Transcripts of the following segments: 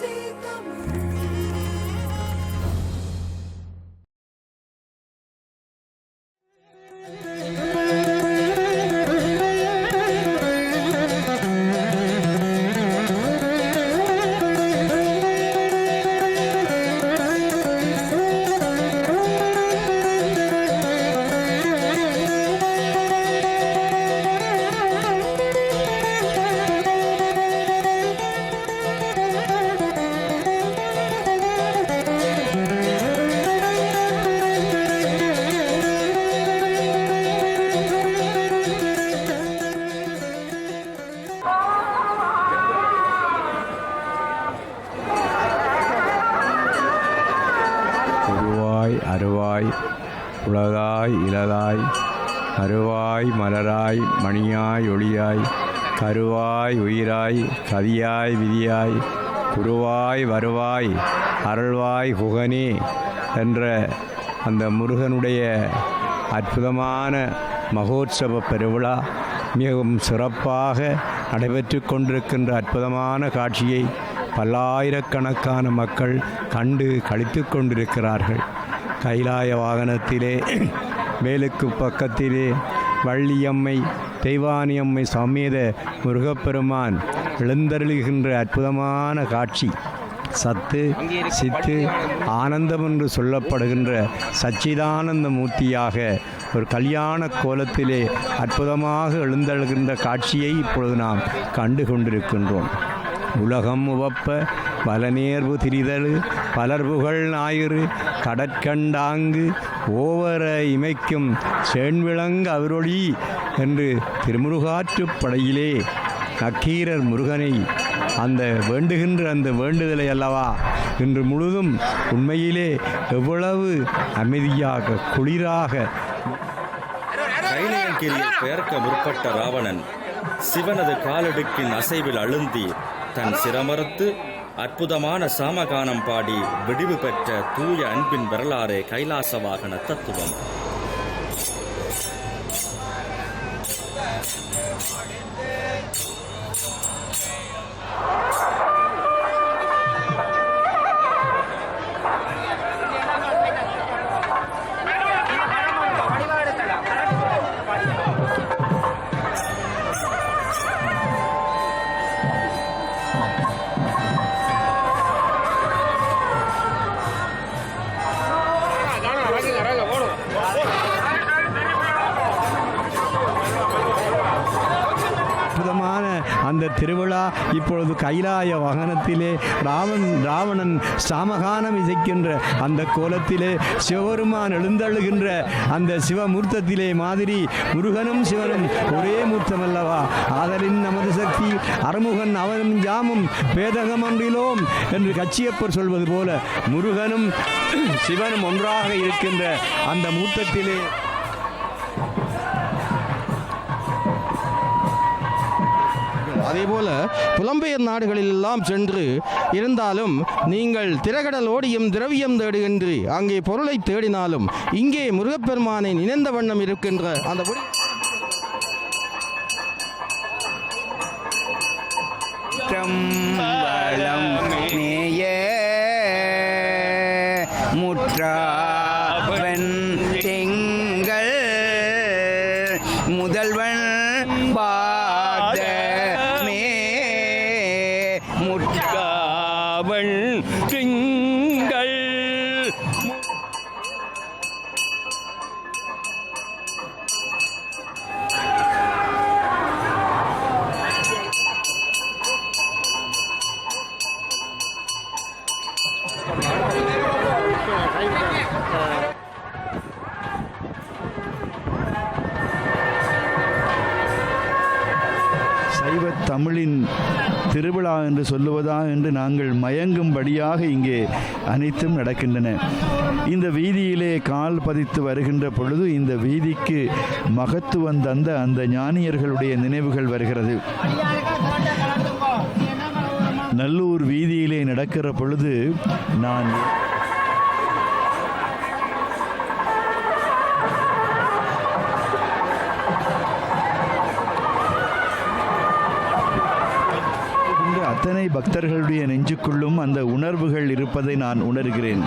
see the moon. அருவாய் மலராய் மணியாய் ஒளியாய் கருவாய் உயிராய் கதியாய் விதியாய் குருவாய் வருவாய் அருள்வாய் குகனே என்ற அந்த முருகனுடைய அற்புதமான மகோத்சவ பெருவிழா மிகவும் சிறப்பாக நடைபெற்று கொண்டிருக்கின்ற அற்புதமான காட்சியை பல்லாயிரக்கணக்கான மக்கள் கண்டு கழித்து கொண்டிருக்கிறார்கள். கைலாய வாகனத்திலே வேலுக்கு பக்கத்திலே வள்ளியம்மை தெய்வானியம்மை சமேத முருகப்பெருமான் எழுந்தருளுகின்ற அற்புதமான காட்சி. சத்து சித்து ஆனந்தம் என்று சொல்லப்படுகின்ற சச்சிதானந்த மூர்த்தியாக ஒரு கல்யாண கோலத்திலே அற்புதமாக எழுந்தழுகின்ற காட்சியை இப்பொழுது நாம் கண்டு கொண்டிருக்கின்றோம். உலகம் உவப்ப பலநேர்வு திரிதழு பலர்புகழ் ஞாயிறு கடற்கண்டாங்கு ஓவர இமைக்கும் செண்விளங்கு அவரொளி என்று திருமுருகாற்றுப் படையிலே நக்கீரர் முருகனை அந்த வேண்டுகின்ற அந்த வேண்டுதலை அல்லவா? இன்று முழுதும் உண்மையிலே எவ்வளவு அமைதியாக குளிராக கைலையங்கிரியை பெயர்க்க முற்பட்ட ராவணன் சிவனது காலடுக்கின் அசைவில் அழுந்தி தன் சிரமறுத்து அற்புதமான சாமகானம் பாடி விடிவு பெற்ற தூய அன்பின் வரலாறு கைலாச வாகன தத்துவம். திருவிழா இப்பொழுது கைலாய வாகனத்திலே ராவன் ராவணன் சாமகானம் இசைக்கின்ற அந்த கோலத்திலே சிவபெருமான் எழுந்தழுகின்ற அந்த சிவமூர்த்தத்திலே மாதிரி முருகனும் சிவனும் ஒரே மூர்த்தம் அல்லவா ஆதலின் நமது சக்தி அறுமுகன் அவனும் ஜாமும் பேதகம் அன்றிலோம் என்று கச்சியப்பர் சொல்வது போல முருகனும் சிவனும் ஒன்றாக இருக்கின்ற அந்த மூர்த்தத்திலே அதேபோல புலம்பெயர் நாடுகளில் எல்லாம் சென்று இருந்தாலும் நீங்கள் திரகடல் ஓடியும் திரவியம் தேடுகின்றி அங்கே பொருளை தேடினாலும் இங்கே முருகப்பெருமானை நினைந்த வண்ணம் இருக்கின்ற அந்த முற்றா திங்கள். சைவ தமிழின் திருவிழா என்று சொல்லுவதா என்று நாங்கள் மயங்கும்படியாக இங்கே அனைத்தும் நடக்கின்றன. இந்த வீதியிலே கால் பதித்து வருகின்ற பொழுது இந்த வீதிக்கு மகத்துவம் தந்த அந்த ஞானியர்களுடைய நினைவுகள் வருகிறது. நல்லூர் வீதியிலே நடக்கிற பொழுது நான் அத்தனை பக்தர்களுடைய நெஞ்சுக்குள்ளும் அந்த உணர்வுகள் இருப்பதை நான் உணர்கிறேன்.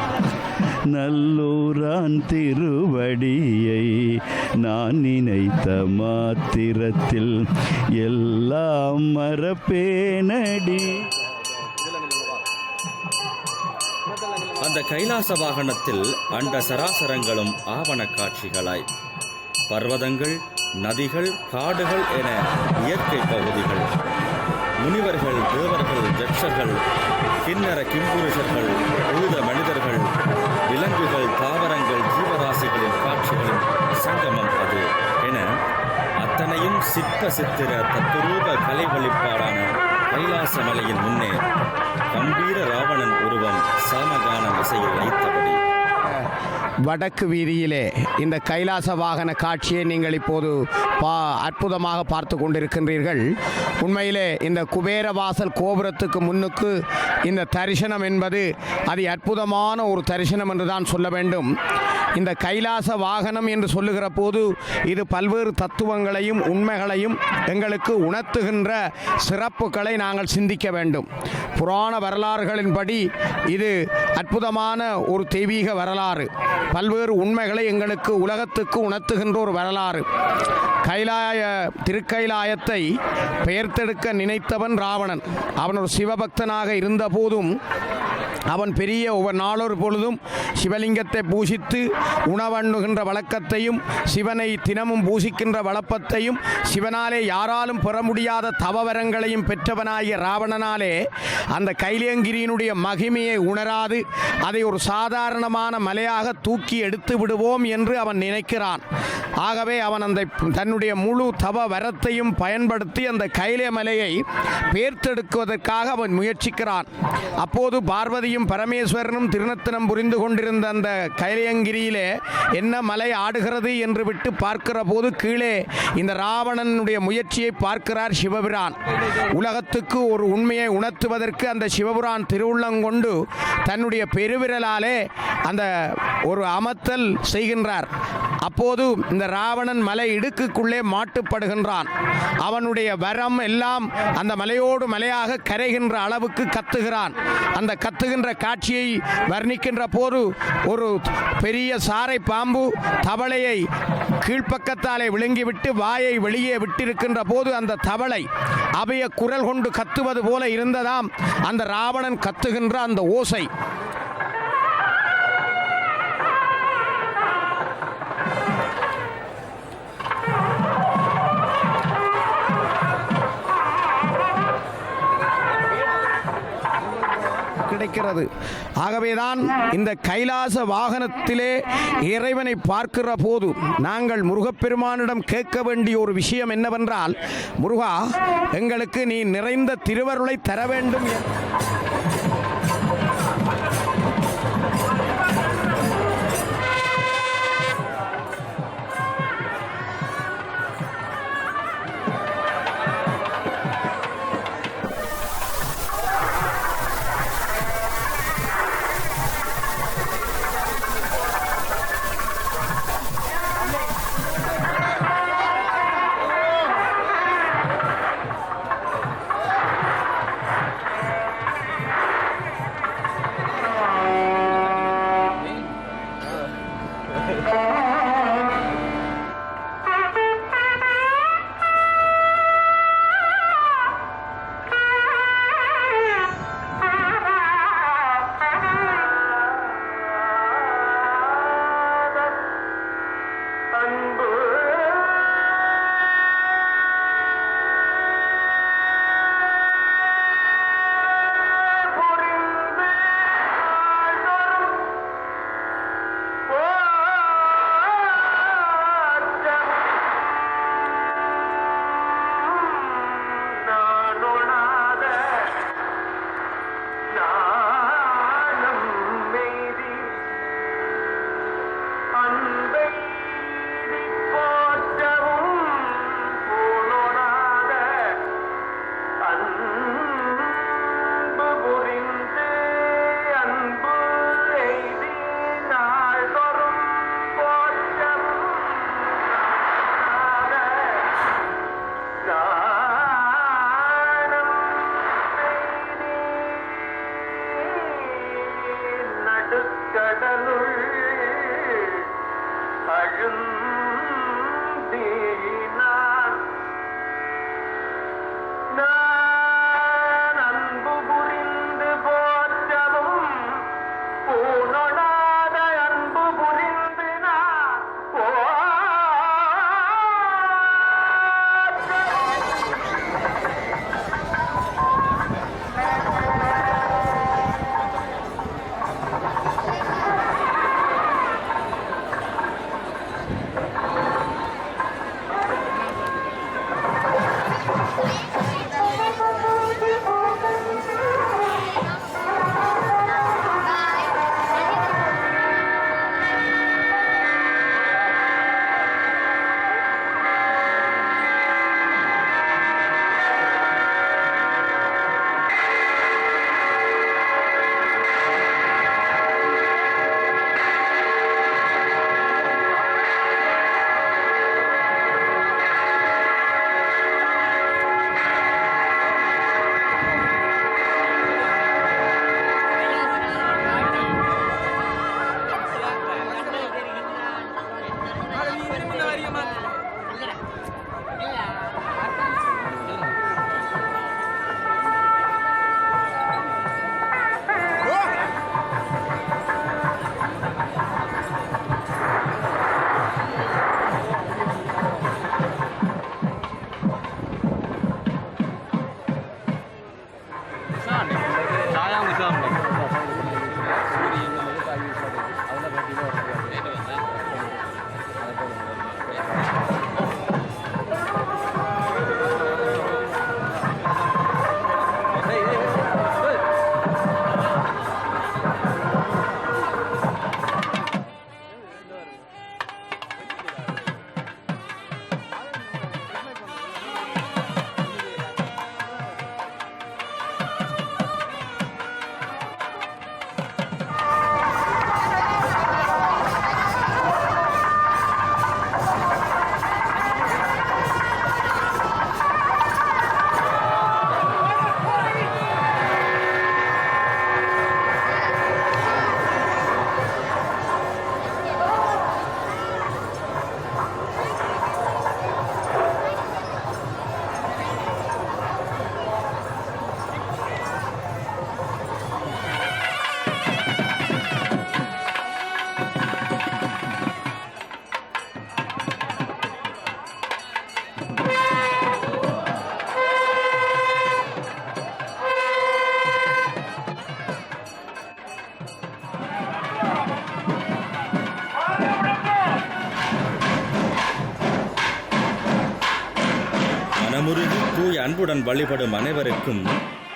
நல்லூரான் திருவடியை நான் நினைத்த மாத்திரத்தில் எல்லாம் மரப்பேனடி அந்த கைலாச வாகனத்தில் அண்ட சராசரங்களும் ஆவண காட்சிகளாய். பர்வதங்கள் நதிகள் காடுகள் என இயற்கை பகுதிகள். முனிவர்கள் தேவர்கள் ஜட்சர்கள் கிண்ணற கிம்புருஷர்கள் பூத மனிதர்கள் விலங்குகள் தாவரங்கள் ஜீவராசிகளின் காட்சிகளின் சங்கமம் அது என அத்தனையும் சிற்ப சித்திர தத்துரூப கலை வழிபாடான கைலாச மலையின் முன்னே கம்பீர ராவணன் உருவம் சாமகான விசையில் வைத்தபடி வடக்கு வீதியிலே இந்த கைலாச வாகன காட்சியை நீங்கள் இப்போது பா அற்புதமாக பார்த்து கொண்டிருக்கின்றீர்கள். உண்மையிலே இந்த குபேர வாசல் கோபுரத்துக்கு முன்னுக்கு இந்த தரிசனம் என்பது அது அற்புதமான ஒரு தரிசனம் என்று தான் சொல்ல வேண்டும். இந்த கைலாச வாகனம் என்று சொல்லுகிற போது இது பல்வேறு தத்துவங்களையும் உண்மைகளையும் எங்களுக்கு உணர்த்துகின்ற சிறப்புகளை நாங்கள் சிந்திக்க வேண்டும். புராண வரலாறுகளின்படி இது அற்புதமான ஒரு தெய்வீக வரலாறு. பல்வேறு உண்மைகளை எங்களுக்கு உலகத்துக்கு உணர்த்துகின்ற ஒரு வரலாறு. கைலாய திருக்கைலாயத்தை பெயர் தத்தெடுக்க நினைத்தவன் ராவணன். அவன் ஒரு சிவபக்தனாக இருந்த போதும் அவன் பெரிய ஒவ்வொரு நாளொரு பொழுதும் சிவலிங்கத்தை பூசித்து உணவண்ணுகின்ற வழக்கத்தையும் சிவனை தினமும் பூசிக்கின்ற வழப்பத்தையும் சிவனாலே யாராலும் பெற முடியாத தவவரங்களையும் பெற்றவனாகிய ராவணனாலே அந்த கைலியங்கிரியினுடைய மகிமையை உணராது அதை ஒரு சாதாரணமான மலையாக தூக்கி எடுத்து விடுவோம் என்று அவன் நினைக்கிறான். ஆகவே அவன் அந்த தன்னுடைய முழு தவ வரத்தையும் பயன்படுத்தி அந்த கைலே மலையை பேர்த்தெடுக்குவதற்காக அவன் முயற்சிக்கிறான். அப்போது பார்வதியும் பரமேஸ்வரனும் திருநத்தனம் புரிந்து கொண்டிருந்த அந்த கைலையங்கிரியிலே என்ன மலை ஆடுகிறது என்று விட்டு பார்க்கிற போது கீழே இந்த ராவணனுடைய முயற்சியை பார்க்கிறார் சிவபிரான். உலகத்துக்கு ஒரு உண்மையை உணர்த்துவதற்கு அந்த சிவபுரான் திருவுள்ளங்கொண்டு தன்னுடைய பெருவிரலாலே அந்த ஒரு அமர்த்தல் செய்கின்றார். அப்போது இந்த ராவணன் மலை இடுக்குக்குள்ளே மாட்டுப்படுகின்றான். அவனுடைய வரம் எல்லாம் அந்த மலையோடு மலையாக கரைகின்ற அளவுக்கு கத்துகிறான். அந்த கத்துகின்ற காட்சியை வர்ணிக்கின்ற போது ஒரு பெரிய சாறை பாம்பு தவளையை கீழ்ப்பக்கத்தாலே விழுங்கிவிட்டு வாயை வெளியே விட்டிருக்கின்ற போது அந்த தவளை அவைய குரல் கொண்டு கத்துவது போல இருந்ததாம். அந்த ராவணன் கத்துகின்ற அந்த ஓசை. இருக்கிறது ஆகவேதான் இந்த கைலாச வாகனத்திலே இறைவனை பார்க்கிற போது நாங்கள் முருகப்பெருமானிடம் கேட்க வேண்டிய ஒரு விஷயம் என்னவென்றால் முருகா எங்களுக்கு நீ நிறைந்த திருவருளை தர வேண்டும் தூய் அன்புடன் வழிபடும் அனைவருக்கும்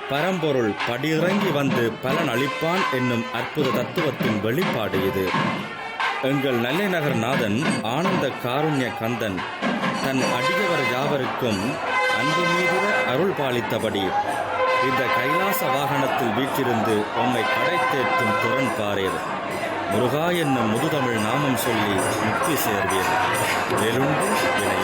பரம்பொருள் படியிறங்கி வந்து பலன் அளிப்பான் என்னும் அற்புத தத்துவத்தின் வெளிப்பாடு இது. எங்கள் நல்லைநகர் நாதன் ஆனந்த காருண்ய கந்தன் தன் அடியவர் யாவருக்கும் அன்பு மீதுர அருள் பாலித்தபடி இந்த கைலாச வாகனத்தில் வீற்றிருந்து உம்மை கடை தேற்றும் திறன் பாரீர். முருகா என்னும் முதுதமிழ் நாமம் சொல்லி முக்தி சேர்வீர் வெலுண்டு வினை